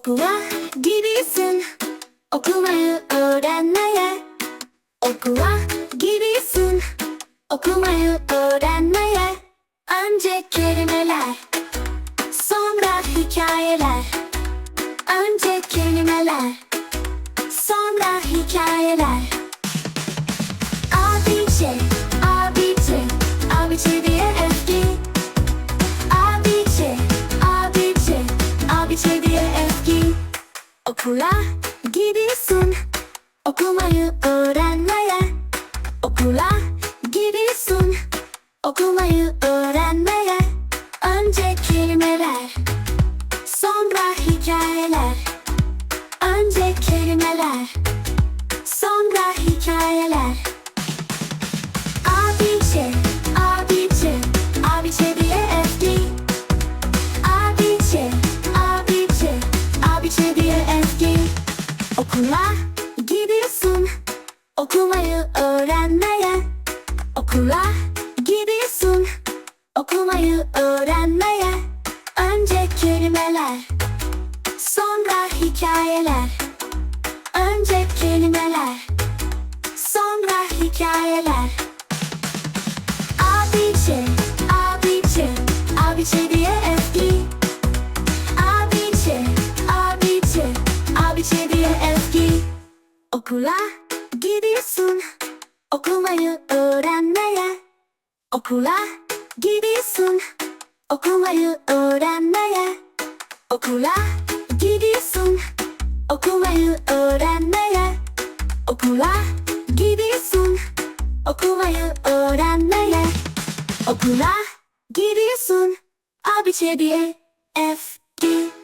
Okula gidiyorsun. Okumayı öğrenmeye. Okula gidiyorsun. Okumayı öğrenmeye. Önce kelimeler sonra hikayeler. Önce kelimeler sonra hikayeler Okula gidiyorsun. Okumayı öğrenmeye. Okula gidiyorsun. Okumayı öğrenmeye. Önce kelimeler sonra hikayeler. Önce kelimeler sonra hikayeler Okula gidiyorsun. Okumayı öğrenmeye. Okula gidiyorsun. Okumayı öğrenmeye. Önce kelimeler sonra hikayeler. Önce kelimeler sonra hikayeler Okula gidiyorsun okumayı öğrenmeye. Okula gidiyorsun okumayı öğrenmeye. Okula gidiyorsun okumayı öğrenmeye. Okula gidiyorsun okumayı öğrenmeye. Okula gidiyorsun A, B, C diye F, G